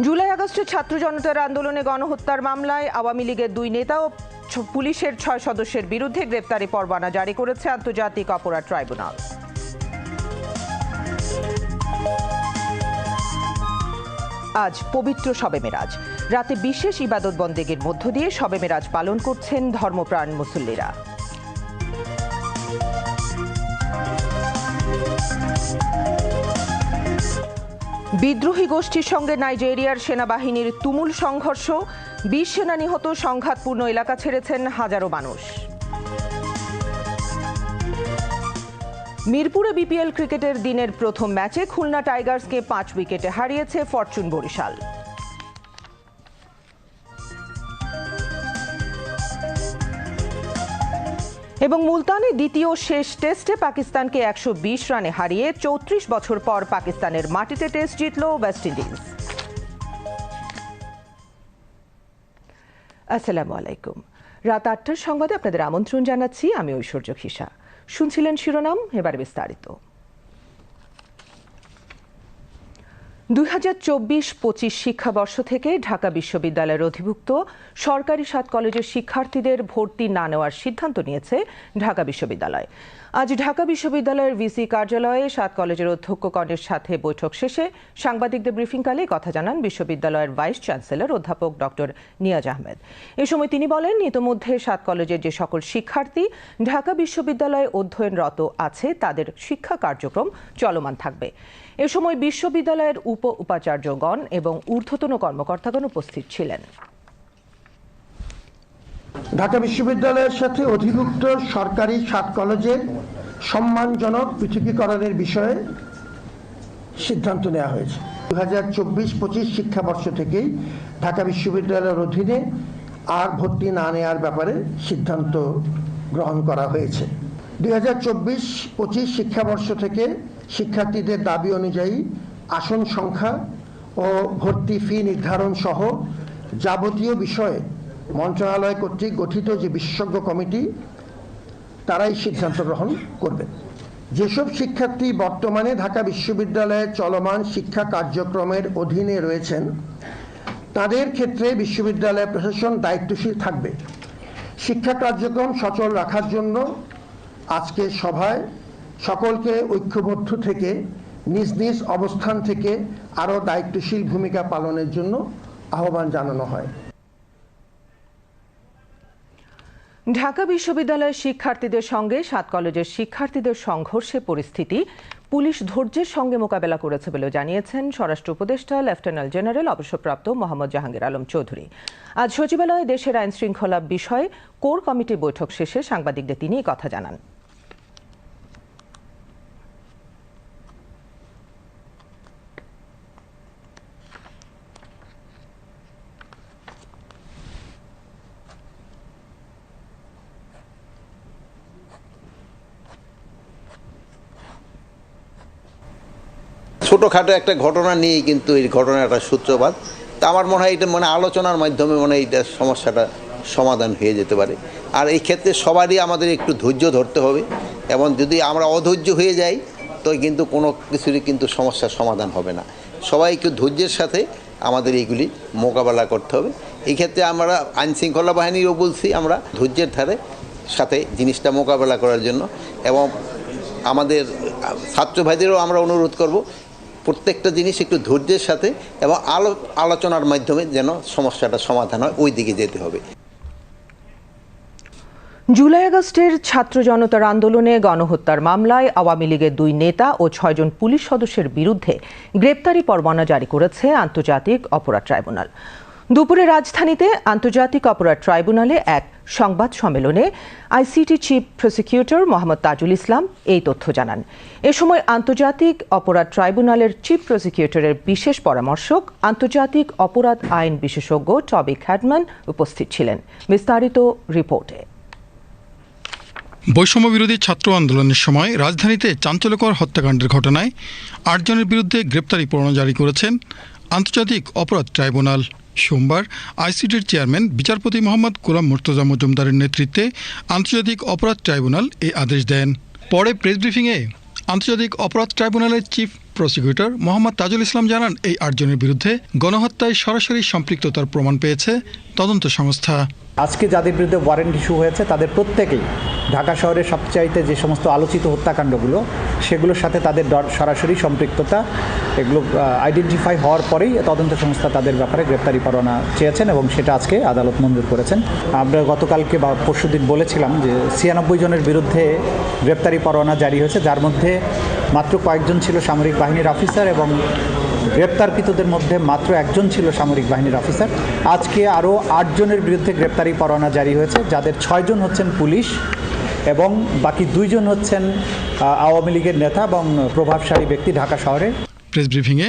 জুলাই আগস্টে ছাত্র জনতার আন্দোলনে গণহত্যার মামলায় আওয়ামী লীগের দুই নেতা ও পুলিশের ছয় সদস্যের বিরুদ্ধে গ্রেপ্তারি পরোয়ানা জারি করেছে আন্তর্জাতিক অপরাধ ট্রাইব্যুনাল। আজ পবিত্র শবে মেরাজ। রাতে বিশেষ ইবাদত বন্দেগীর মধ্য দিয়ে শবে মেরাজ পালন করছেন ধর্মপ্রাণ মুসল্লিরা। বিদ্রোহী গোষ্ঠীর সঙ্গে নাইজেরিয়ার সেনাবাহিনীর তুমুল সংঘর্ষ বিশ সেনা নিহত সংঘাতপূর্ণ এলাকা ছেড়েছেন হাজারো মানুষ। মিরপুরে বিপিএল ক্রিকেটের দিনের প্রথম ম্যাচে খুলনা টাইগার্সকে পাঁচ উইকেটে হারিয়েছে ফরচুন বরিশাল। এবং মুলতানে দ্বিতীয় শেষ টেস্টে পাকিস্তানকে একশো বিশ রানে হারিয়ে চৌত্রিশ বছর পর পাকিস্তানের মাটিতে টেস্ট জিতল ওয়েস্ট ইন্ডিজ। আসসালামু আলাইকুম। রাত আটটার সংবাদে আপনাদের আমন্ত্রণ জানাচ্ছি, আমি ঐশ্বর্য খিসা শুনছিলেন শিরোনাম, এবার বিস্তারিত। দুই হাজার চব্বিশ পঁচিশ শিক্ষাবর্ষ থেকে ঢাকা বিশ্ববিদ্যালয়ের অধিভুক্ত সরকারি সাত কলেজের শিক্ষার্থীদের ভর্তি না নেওয়ার সিদ্ধান্ত নিয়েছে ঢাকা বিশ্ববিদ্যালয়। আজ ঢাকা বিশ্ববিদ্যালয়ের ভিসি কার্যালয়ে সাত কলেজের অধ্যক্ষগণের সাথে বৈঠক শেষে সাংবাদিকদের ব্রিফিংকালে কথা জানান বিশ্ববিদ্যালয়ের ভাইস চ্যান্সেলর অধ্যাপক ডক্টর নিয়াজ আহমেদ। এ সময় তিনি বলেন, ইতোমধ্যে সাত কলেজের যে সকল শিক্ষার্থী ঢাকা বিশ্ববিদ্যালয়ে অধ্যয়নরত আছে, তাদের শিক্ষা কার্যক্রম চলমান থাকবে। এ সময় বিশ্ববিদ্যালয়ের উপ উপাচার্যগণ এবং ঊর্ধ্বতন কর্মকর্তাগণ উপস্থিত ছিলেন। ঢাকা বিশ্ববিদ্যালয়ের সাথে অধিভুক্ত সরকারি সাত কলেজের সম্মানজনক পৃথকীকরণের বিষয়ে সিদ্ধান্ত নেওয়া হয়েছে। দু হাজার চব্বিশ পঁচিশ শিক্ষাবর্ষ থেকেই ঢাকা বিশ্ববিদ্যালয়ের অধীনে আর ভর্তি না নেওয়ার ব্যাপারে সিদ্ধান্ত গ্রহণ করা হয়েছে। দুই হাজার চব্বিশ পঁচিশ শিক্ষাবর্ষ থেকে শিক্ষার্থীদের দাবি অনুযায়ী আসন সংখ্যা ও ভর্তি ফি নির্ধারণ সহ যাবতীয় বিষয়ে মন্ত্রণালয় কর্তৃক গঠিত যে বিশেষজ্ঞ কমিটি, তারাই সিদ্ধান্ত গ্রহণ করবে। যেসব শিক্ষার্থী বর্তমানে ঢাকা বিশ্ববিদ্যালয়ের চলমান শিক্ষা কার্যক্রমের অধীনে রয়েছেন, তাদের ক্ষেত্রে বিশ্ববিদ্যালয় প্রশাসন দায়িত্বশীল থাকবে। শিক্ষা কার্যক্রম সচল রাখার জন্য আজকে সভায় সকলকে ঐক্যবদ্ধ থেকে, নিজ নিজ অবস্থান থেকে আরও দায়িত্বশীল ভূমিকা পালনের জন্য আহ্বান জানানো হয়। ঢাকা বিশ্ববিদ্যালয়ের শিক্ষার্থীদের সঙ্গে, সাত কলেজের শিক্ষার্থীদের সংঘর্ষে পরিস্থিতি পুলিশ ধৈর্যের সঙ্গে মোকাবেলা করেছে বলে জানিয়েছেন স্বরাষ্ট্র উপদেষ্টা, লেফটেন্যান্ট জেনারেল, অবসরপ্রাপ্ত মোহাম্মদ জাহাঙ্গীর আলম চৌধুরী। আজ সচিবালয়ে দেশের আইন শৃঙ্খলা বিষয়ে কোর কমিটি বৈঠক শেষে সাংবাদিকদের তিনি কথা জানান। ছোটোখাটো একটা ঘটনা নিয়েই কিন্তু এই ঘটনাটা সূত্রপাত। তা আমার মনে হয় এটা মানে আলোচনার মাধ্যমে মনে এটা সমস্যাটা সমাধান হয়ে যেতে পারে। আর এই ক্ষেত্রে সবারই আমাদের একটু ধৈর্য ধরতে হবে। এবং যদি আমরা অধৈর্য হয়ে যাই, তো কিন্তু কোনো কিছুরই কিন্তু সমস্যার সমাধান হবে না। সবাই একটু ধৈর্যের সাথে আমাদের এইগুলি মোকাবেলা করতে হবে। এই ক্ষেত্রে আমরা আইন শৃঙ্খলা বাহিনীরও বলছি, আমরা ধৈর্যের ধারে সাথে জিনিসটা মোকাবেলা করার জন্য। এবং আমাদের ছাত্র ভাইদেরও আমরা অনুরোধ করব প্রত্যেকটা জিনিস একটু ধৈর্যের সাথে এবং আলো, আলোচনার মাধ্যমে যেন সমস্যাটা সমাধান হয়, ওই দিকে যেতে হবে। জুলাই আগস্টের ছাত্র জনতার আন্দোলনে গণহত্যার মামলায় আওয়ামী লীগের দুই নেতা ও ছয়জন পুলিশ সদস্যের বিরুদ্ধে গ্রেপ্তারি পরোয়ানা জারি করেছে আন্তর্জাতিক অপরাধ ট্রাইব্যুনাল। দুপুরে রাজধানীতে আন্তর্জাতিক অপরাধ ট্রাইব্যুনালে এক সংবাদ সম্মেলনে ICT chief prosecutor Mohammad Tajul Islam এই তথ্য জানান। এ সময় আন্তর্জাতিক অপরাধ ট্রাইব্যুনালের চিফ প্রসিকিউটরের বিশেষ পরামর্শক, আন্তর্জাতিক অপরাধ আইন বিশেষজ্ঞ টবি খ্যাডম্যান উপস্থিত ছিলেন। বিস্তারিত রিপোর্টে। বৈষম্য বিরোধী ছাত্র আন্দোলনের সময় রাজধানীতে চাঞ্চল্যকর হত্যাকাণ্ডের ঘটনায় আটজনের বিরুদ্ধে গ্রেপ্তারি পরোয়ানা জারি করেছেন আন্তর্জাতিক অপরাধ ট্রাইব্যুনাল। সোমবার আইসিডির চেয়ারম্যান, বিচারপতি মোহাম্মদ গোলাম মোর্তজা মজুমদারের নেতৃত্বে আন্তর্জাতিক অপরাধ ট্রাইব্যুনাল এই আদেশ দেন। পরে প্রেস ব্রিফিংয়ে আন্তর্জাতিক অপরাধ ট্রাইব্যুনালের চিফ প্রসিকিউটর মোহাম্মদ তাজুল ইসলাম জানান, এই আটজনের বিরুদ্ধে গণহত্যায় সরাসরি সম্পৃক্ততার প্রমাণ পেয়েছে। তদন্ত সংস্থা। আজকে যাদের বিরুদ্ধে ওয়ারেন্ট ইস্যু হয়েছে, তাদের প্রত্যেকেই ঢাকা শহরের সবচাইতে যে সমস্ত আলোচিত হত্যাকাণ্ডগুলো, সেগুলোর সাথে তাদের সরাসরি সম্পৃক্ততা, এগুলো আইডেন্টিফাই হওয়ার পরেই তদন্ত সংস্থা তাদের ব্যাপারে গ্রেপ্তারি পরোয়ানা চেয়েছেন এবং সেটা আজকে আদালত মঞ্জুর করেছেন। আমরা গতকালকে বা পরশুদিন বলেছিলাম যে ছিয়ানব্বই জনের বিরুদ্ধে গ্রেপ্তারি পরোয়ানা জারি হয়েছে, যার মধ্যে মাত্র কয়েকজন ছিল সামরিক বাহিনীর অফিসার এবং গ্রেপ্তারকৃতদের মধ্যে মাত্র একজন ছিল সামরিক বাহিনীর অফিসার। আজকে আরও আটজনের বিরুদ্ধে গ্রেপ্তারি পরোয়ানা জারি হয়েছে, যাদের ছয়জন হচ্ছেন পুলিশ এবং বাকি দুইজন হচ্ছেন আওয়ামী লীগের নেতা এবং প্রভাবশালী ব্যক্তি ঢাকা শহরে। প্রেস ব্রিফিংয়ে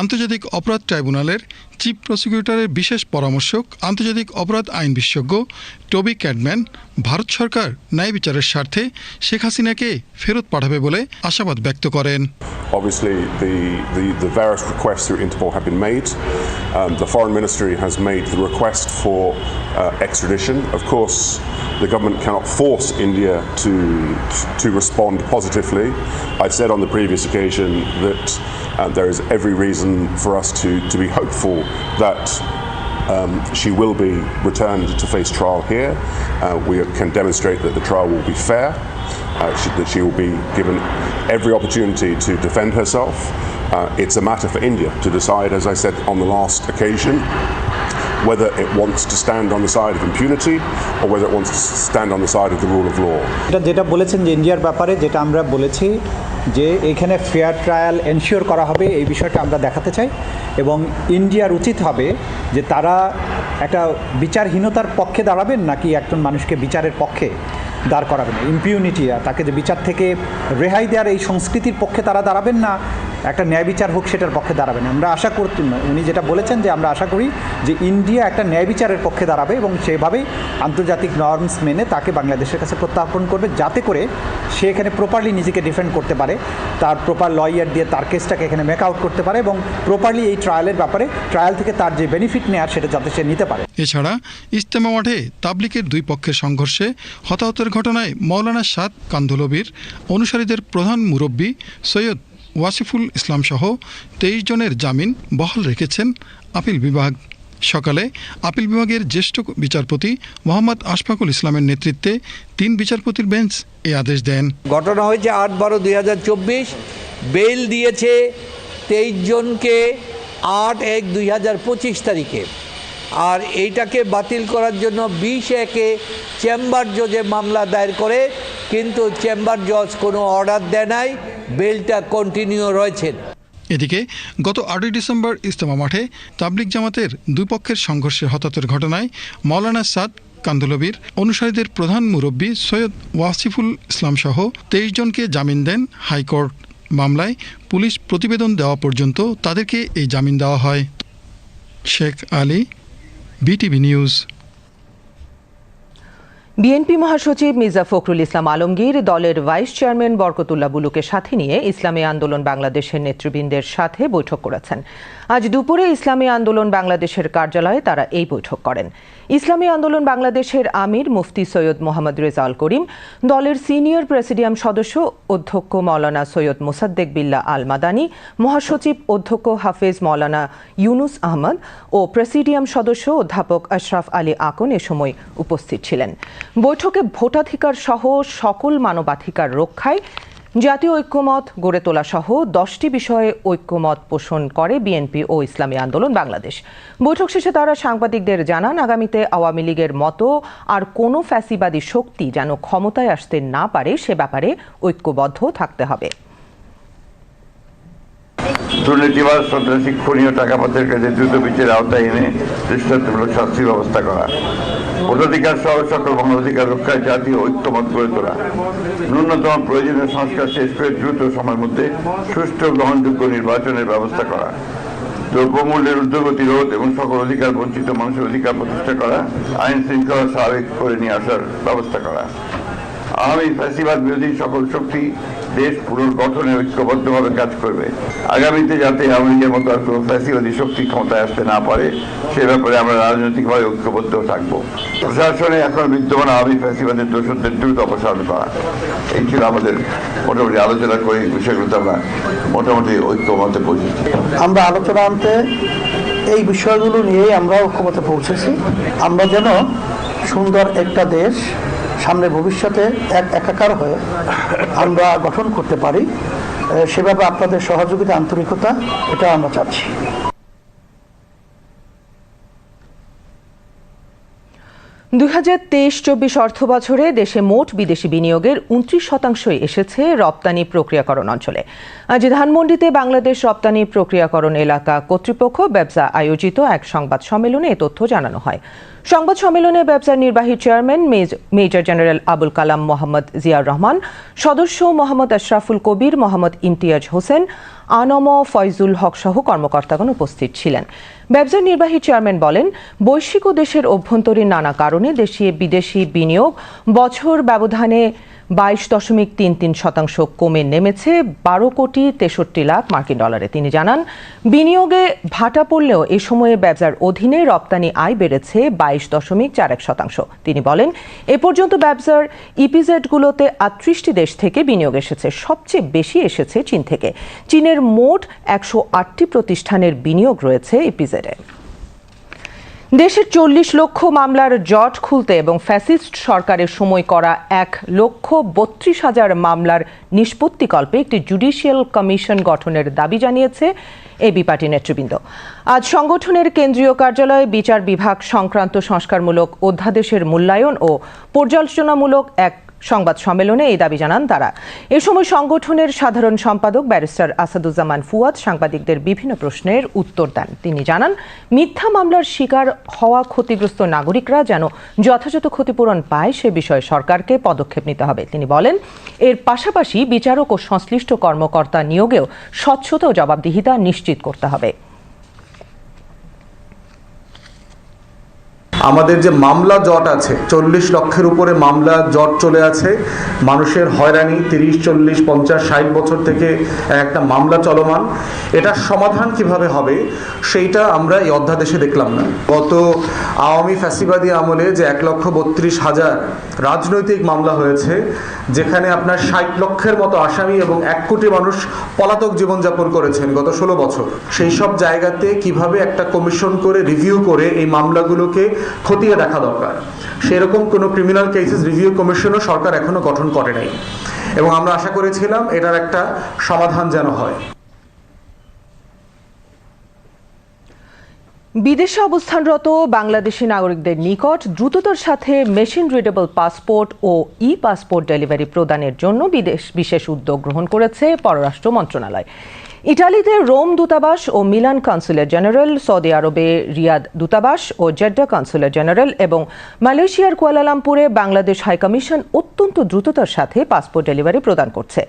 আন্তর্জাতিক অপরাধ ট্রাইব্যুনালের চিফ প্রসিকিউটরের বিশেষ পরামর্শক, আন্তর্জাতিক অপরাধ আইন বিশেষজ্ঞ টবি ক্যাডম্যান ভারত সরকার ন্যায় বিচারের স্বার্থে শেখ হাসিনাকে ফেরত পাঠাবে বলে আশাবাদ ব্যক্ত করেন। Obviously, the, the, the various requests through Interpol have been made. Um, the Foreign Ministry has made the request for uh, extradition. Of course, the government cannot force India to, to respond positively. I've said on the previous occasion that uh, there is every reason for us to, to be hopeful that um, she will be returned to face trial here. Uh, we can demonstrate that the trial will be fair, uh, she, that she will be given every opportunity to defend herself. Uh, it's a matter for India to decide, as I said on the last occasion, whether it wants to stand on the side of impunity or whether it wants to stand on the side of the rule of law. এটা যেটা বলেছেন যে ইন্ডিয়ার ব্যাপারে যেটা আমরা বলেছি যে এখানে ফেয়ার ট্রায়াল এনশিওর করা হবে এই বিষয়টা আমরা দেখাতে চাই এবং ইন্ডিয়ার উচিত হবে যে তারা একটা বিচারহীনতার পক্ষে দাঁড়াবেন নাকি একজন মানুষকে বিচারের পক্ষে দাঁড় করাবেন। ইম্পিউনিটি তাকে যে বিচার থেকে রেহাই দেওয়ার এই সংস্কৃতির পক্ষে তারা দাঁড়াবেন না একটা ন্যায় বিচার হোক সেটার পক্ষে দাঁড়াবেন আমরা আশা করতে উনি যেটা বলেছেন যে আমরা আশা করি যে ইন্ডিয়া একটা ন্যায় বিচারের পক্ষে দাঁড়াবে এবং সেভাবেই আন্তর্জাতিক নর্মস মেনে তাকে বাংলাদেশের কাছে প্রত্যার্পণ করবে যাতে করে সে এখানে প্রপারলি নিজেকে ডিফেন্ড করতে পারে। তার প্রপার লয়ার দিয়ে তার কেসটাকে এখানে মেক আউট করতে পারে এবং প্রপারলি এই ট্রায়ালের ব্যাপারে ট্রায়াল থেকে তার যে বেনিফিট নেওয়ার সেটা যাতে সে নিতে পারে। এছাড়া ইজতেমা মাঠে তাবলিকের দুই পক্ষের সংঘর্ষে হতাহতের ঘটনায় মৌলানা সাদ কান্ধলবির অনুসারীদের প্রধান মুরব্বী সৈয়দ ওয়াসিফুল ইসলাম সহ তেইশ জনের জামিন বহাল রেখেছেন আপিল বিভাগ। সকালে আপিল বিভাগের জ্যেষ্ঠ বিচারপতি মোহাম্মদ আশফাকুল ইসলামের নেতৃত্বে তিন বিচারপতির বেঞ্চ এ আদেশ দেন। ঘটনা হয়েছে আট বারো দুই হাজার চব্বিশ। বেল দিয়েছে তেইশ জনকে আট এক দুই হাজার পঁচিশ তারিখে। আর এইটাকে বাতিল করার জন্য বিশ একে চেম্বার জজে মামলা দায়ের করে, কিন্তু চেম্বার জজ কোনো অর্ডার দেয় নাই, বেলটা কন্টিনিউ রয়েছেন এদিকে, গত আটই ডিসেম্বর ইজতেমা মাঠে তাবলিক জামাতের দুই পক্ষের সংঘর্ষে হতাহতের ঘটনায় মৌলানা সাদ কান্দুলবির, অনুসারীদের প্রধান মুরব্বী সৈয়দ ওয়াসিফুল ইসলাম সহ তেইশ জনকে জামিন দেন হাইকোর্ট। মামলায় পুলিশ প্রতিবেদন দেওয়া পর্যন্ত তাদেরকে এই জামিন দেওয়া হয়। Sheikh Ali BTV News BNP মহাসচিব মির্জা ফখরুল ইসলাম আলমগীর দলের ভাইস চেয়ারম্যান বরকতুল্লাহ বুলুকে সাথে নিয়ে ইসলামী আন্দোলন বাংলাদেশের নেতৃবৃন্দের সাথে বৈঠক করেছেন। আজ দুপুরে ইসলামী আন্দোলন বাংলাদেশের কার্যালয়ে তারা এই বৈঠক করেন। ইসলামী আন্দোলন বাংলাদেশের আমির মুফতি সৈয়দ মোহাম্মদ রেজাউল করিম, দলের সিনিয়র প্রেসিডিয়াম সদস্য অধ্যক্ষ মৌলানা সৈয়দ মোসাদ্দেক বিল্লা আল মাদানি মহাসচিব অধ্যক্ষ হাফেজ মৌলানা ইউনুস আহমদ ও প্রেসিডিয়াম সদস্য অধ্যাপক আশরাফ আলী আকন এ সময় উপস্থিত ছিলেন। বৈঠকে ভোটাধিকার সহ সকল মানবাধিকার রক্ষায় জাতীয় ঐক্যমত গড়ে তোলা সহ দশটি বিষয়ে ঐক্যমত পোষণ করে বিএনপি ও ইসলামী আন্দোলন বাংলাদেশ। বৈঠক শেষে তারা সাংবাদিকদের জানান, আগামীতে আওয়ামী লীগের মতো আর কোনো ফ্যাসিবাদী শক্তি যেন ক্ষমতায় আসতে না পারে, সে ব্যাপারে ঐক্যবদ্ধ থাকতে হবে। দুর্নীতিবাদ সন্ত্রাসী খুনীয় টাকা পাচারকারীদের দ্রুত বিচারের আওতায় এনে দৃষ্টান্তমূলক শাস্তির ব্যবস্থা করা। ভোটাধিকার সহ সকল মানবাধিকার রক্ষায় জাতীয় ঐক্যমত গড়ে তোলা। ন্যূনতম প্রয়োজনীয় সংস্কার শেষ করে দ্রুত সময়ের মধ্যে সুষ্ঠু গ্রহণযোগ্য নির্বাচনের ব্যবস্থা করা। দ্রব্যমূল্যের ঊর্ধ্বগতি রোধ এবং সকল অধিকার বঞ্চিত মানুষের অধিকার প্রতিষ্ঠা করা, আইন শৃঙ্খলা স্বাভাবিক করে নিয়ে আসার ব্যবস্থা করা। আগামী ফ্যাসিবাদ বিরোধী সকল শক্তি দেশ পুনর্গঠনে ঐক্যবদ্ধভাবে কাজ করবে। আগামীতে যাতে আমেরিকার মতো আর কোনো ফ্যাসিবাদী শক্তি ক্ষমতায় আসতে না পারে, সে ব্যাপারে আমরা রাজনৈতিকভাবে ঐক্যবদ্ধ থাকব। প্রশাসনে এখন বিদ্যমান আওয়ামী ফ্যাসিবাদের দোষদের দ্রুত অপসারণ করা। এই ছিল আমাদের মোটামুটি আলোচনা করে বিষয়গুলোতে আমরা মোটামুটি ঐক্যমতে পৌঁছেছি। আমরা আলোচনা আনতে এই বিষয়গুলো নিয়েই আমরা ঐক্যমতে পৌঁছেছি। আমরা যেন সুন্দর একটা দেশ সামনে ভবিষ্যতে এক একাকার হয়ে আমরা গঠন করতে পারি সেভাবে আপনাদের সহযোগিতা, আন্তরিকতা, এটা আমরা চাচ্ছি। দুই হাজার তেইশ চব্বিশ অর্থ বছরে দেশে মোট বিদেশি বিনিয়োগের উনত্রিশ শতাংশই এসেছে রপ্তানি প্রক্রিয়াকরণ অঞ্চলে। আজ ধানমন্ডিতে বাংলাদেশ রপ্তানি প্রক্রিয়াকরণ এলাকা কর্তৃপক্ষ ব্যবসা আয়োজিত এক সংবাদ সম্মেলনে এ তথ্য জানানো হয়। সংবাদ সম্মেলনে ব্যবসার নির্বাহী chairman major general Abul Kalam Mohammad Ziaur Rahman, সদস্য মোহাম্মদ আশরাফুল কবির, মোহাম্মদ ইমতিয়াজ হোসেন, আনম ফয়জুল হক সহ কর্মকর্তাগণ উপস্থিত ছিলেন। ব্যবসার নির্বাহী চেয়ারম্যান বলেন, বৈশ্বিক ও দেশের অভ্যন্তরীণ নানা কারণে দেশীয় বিদেশি বিনিয়োগ, বছর ব্যবধানে বাইশ দশমিক তিন তিন শতাংশ কমে নেমেছে, বারো কোটি তেষট্টি লাখ মার্কিন ডলারে। তিনি জানান, বিনিয়োগে ভাটা পড়লেও এ সময়ে ব্যবসার অধীনে রপ্তানি আয় বেড়েছে বাইশ দশমিক চার এক শতাংশ। তিনি বলেন, এ পর্যন্ত ব্যবসার ইপিজেডগুলোতে আটত্রিশটি দেশ থেকে বিনিয়োগ এসেছে, সবচেয়ে বেশি এসেছে চীন থেকে। চীনের মোট একশো আটটি প্রতিষ্ঠানের বিনিয়োগ রয়েছে ইপিজেডে। দেশের চল্লিশ লক্ষ মামলার জট খুলতে এবং ফ্যাসিস্ট সরকারের সময় করা এক লক্ষ বত্রিশ হাজার মামলার নিষ্পত্তিকল্পে একটি জুডিশিয়াল কমিশন গঠনের দাবি জানিয়েছে এবি পার্টি নেতৃবৃন্দ। আজ সংগঠনের কেন্দ্রীয় কার্যালয়ে বিচার বিভাগ সংক্রান্ত সংস্কারমূলক অধ্যাদেশের মূল্যায়ন ও পর্যালোচনামূলক এক সংবাদ সম্মেলনে এই দাবি জানান তারা। এ সময় সংগঠনের সাধারণ সম্পাদক ব্যারিস্টার আসাদুজ্জামান ফুয়াদ সাংবাদিকদের বিভিন্ন প্রশ্নের উত্তর দেন। তিনি জানান, মিথ্যা মামলার শিকার হওয়া ক্ষতিগ্রস্ত নাগরিকরা যেন যথাযথ ক্ষতিপূরণ পায় সে বিষয়ে সরকারকে পদক্ষেপ নিতে হবে। তিনি বলেন, এর পাশাপাশি বিচারক ও সংশ্লিষ্ট কর্মকর্তা নিয়োগেও স্বচ্ছতা ও জবাবদিহিতা নিশ্চিত করতে হবে। আমাদের যে মামলা জট আছে, চল্লিশ লক্ষের উপরে মামলা জট চলে আছে। মানুষের হয়রানি, তিরিশ, চল্লিশ, পঞ্চাশ, ষাট বছর থেকে একটা মামলা চলমান। এটার সমাধান কীভাবে হবে, সেইটা আমরা এই অধ্যাদেশে দেখলাম না। গত আওয়ামী ফ্যাসিবাদী আমলে যে এক লক্ষ বত্রিশ হাজার রাজনৈতিক মামলা হয়েছে, যেখানে আপনার ষাট লক্ষের মতো আসামি এবং এক কোটি মানুষ পলাতক জীবনযাপন করেছেন গত ষোলো বছর। সেই সব জায়গাতে কীভাবে একটা কমিশন করে, রিভিউ করে এই মামলাগুলোকে খতিয়ে দেখা দরকার। সেরকম কোনো ক্রিমিনাল কেসেস রিভিউ কমিশনও সরকার এখনও গঠন করে নাই। এবং আমরা আশা করেছিলাম এটার একটা সমাধান যেন হয়। বিদেশে অবস্থানরত বাংলাদেশি নাগরিকদের নিকট দ্রুততার সাথে মেশিন রিডেবল পাসপোর্ট ও ই পাসপোর্ট ডেলিভারি প্রদানের জন্য বিদেশ বিশেষ উদ্যোগ গ্রহণ করেছে পররাষ্ট্র মন্ত্রণালয়। ইটালিতে রোম দূতাবাস ও মিলান কনসুলেট জেনারেল, সৌদি আরবে রিয়াদ দূতাবাস ও জেড্ডা কনসুলেট জেনারেল এবং মালয়েশিয়ার কুয়ালালামপুরে বাংলাদেশ হাইকমিশন অত্যন্ত দ্রুততার সাথে পাসপোর্ট ডেলিভারি প্রদান করছে।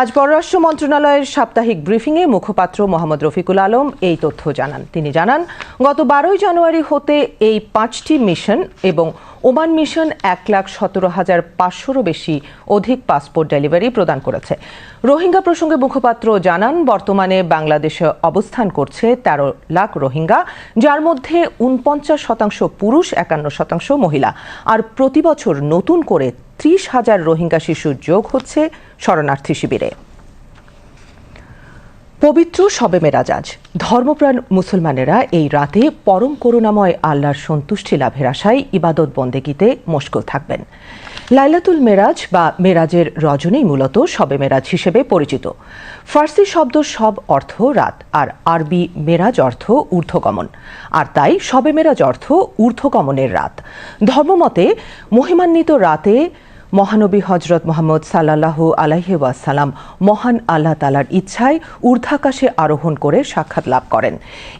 আজ পররাষ্ট্র মন্ত্রণালয়ের সাপ্তাহিক ব্রিফিংয়ে মুখপাত্র মোহাম্মদ রফিকুল আলম এই তথ্য জানান। তিনি জানান, গত বারোই জানুয়ারি হতে এই পাঁচটি মিশন এবং ওমান মিশন এক লাখ সতেরো হাজার পাঁচশোরও বেশি অধিক পাসপোর্ট ডেলিভারি প্রদান করেছে। রোহিঙ্গা প্রসঙ্গে মুখপাত্র জানান, বর্তমানে বাংলাদেশে অবস্থান করছে তেরো লাখ রোহিঙ্গা, যার মধ্যে উনপঞ্চাশ শতাংশ পুরুষ, একান্ন শতাংশ মহিলা। আর প্রতি বছর নতুন করে ত্রিশ হাজার রোহিঙ্গা শিশুর যোগ হচ্ছে শরণার্থী শিবিরে। পবিত্র শবে মেরাজ আজ ধর্মপ্রাণ মুসলমানেরা এই রাতে পরম করুণাময় আল্লাহর সন্তুষ্টি লাভের আশায় ইবাদত বন্দেগিতে মশগুল থাকবেন। লাইলাতুল মেরাজ বা মেরাজের রজনী মূলত শবে মেরাজ হিসেবে পরিচিত। ফার্সি শব্দ সব অর্থ রাত, আর আরবি মেরাজ অর্থ ঊর্ধ্বগমন। আর তাই শবে মেরাজ অর্থ ঊর্ধ্বগমনের রাত। ধর্মমতে মহিমান্বিত রাতে মহানবী হজরত মোহাম্মদ সাল্লাল্লাহু আলাইহি ওয়াসাল্লাম মহান আল্লাহ তালার ইচ্ছায় ঊর্ধ্বাকাশে আরোহণ করে সাক্ষাৎ লাভ করেন।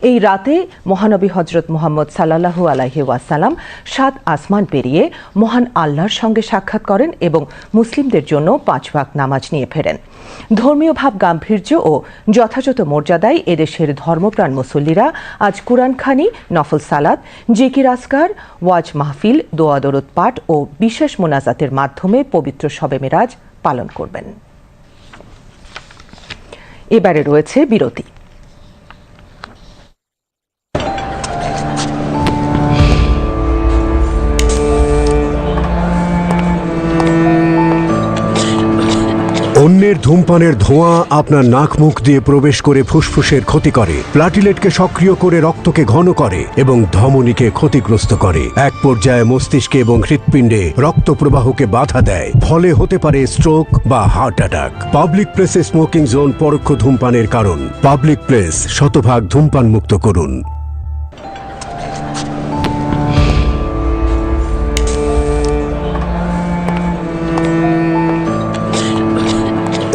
এই রাতে মহানবী হজরত মোহাম্মদ সাল্লাল্লাহু আলাইহি ওয়াসাল্লাম সাত আসমান পেরিয়ে মহান আল্লাহর সঙ্গে সাক্ষাৎ করেন এবং মুসলিমদের জন্য পাঁচ ভাগ নামাজ নিয়ে ফেরেন। ধর্মীয় ভাব গাম্ভীর্য ও যথাযথ মর্যাদায় এদেশের ধর্মপ্রাণ মুসল্লিরা আজ কুরআন খানি নফল সালাত, জিকির আসকার ওয়াজ মাহফিল, দোয়া দরুদ পাঠ ও বিশেষ মোনাজাতের মাধ্যমে মাধ্যমে পবিত্র শবে মেরাজ পালন করবেন। এবারে রয়েছে বিরতি। অন্যের ধূমপানের ধোঁয়া আপনার নাক মুখ দিয়ে প্রবেশ করে ফুসফুসের ক্ষতি করে। প্লাটিলেটকে সক্রিয় করে রক্তকে ঘন করে এবং ধমনীকে ক্ষতিগ্রস্ত করে। এক পর্যায়ে মস্তিষ্কে এবং হৃৎপিণ্ডে রক্ত প্রবাহকে বাধা দেয়। ফলে হতে পারে স্ট্রোক বা হার্ট অ্যাটাক। পাবলিক প্লেসে স্মোকিং জোন পরোক্ষ ধূমপানের কারণ। পাবলিক প্লেস শতভাগ ধূমপান মুক্ত করুন।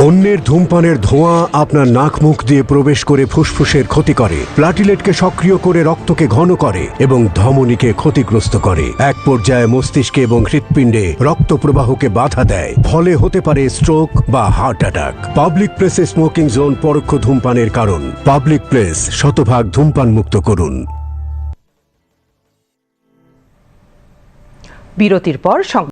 অন্যের ধূমপানের ধোঁয়া আপনার নাক মুখ দিয়ে প্রবেশ করে ফুসফুসের ক্ষতি করে। প্লাটিলেটকে সক্রিয় করে রক্তকে ঘন করে এবং ধমনীকে ক্ষতিগ্রস্ত করে। এক পর্যায়ে মস্তিষ্কে এবং হৃৎপিণ্ডে রক্ত প্রবাহকে বাধা দেয়। ফলে হতে পারে স্ট্রোক বা হার্ট অ্যাটাক। পাবলিক প্লেসে স্মোকিং জোন পরোক্ষ ধূমপানের কারণ। পাবলিক প্লেস শতভাগ ধূমপান মুক্ত করুন। বিরতির পর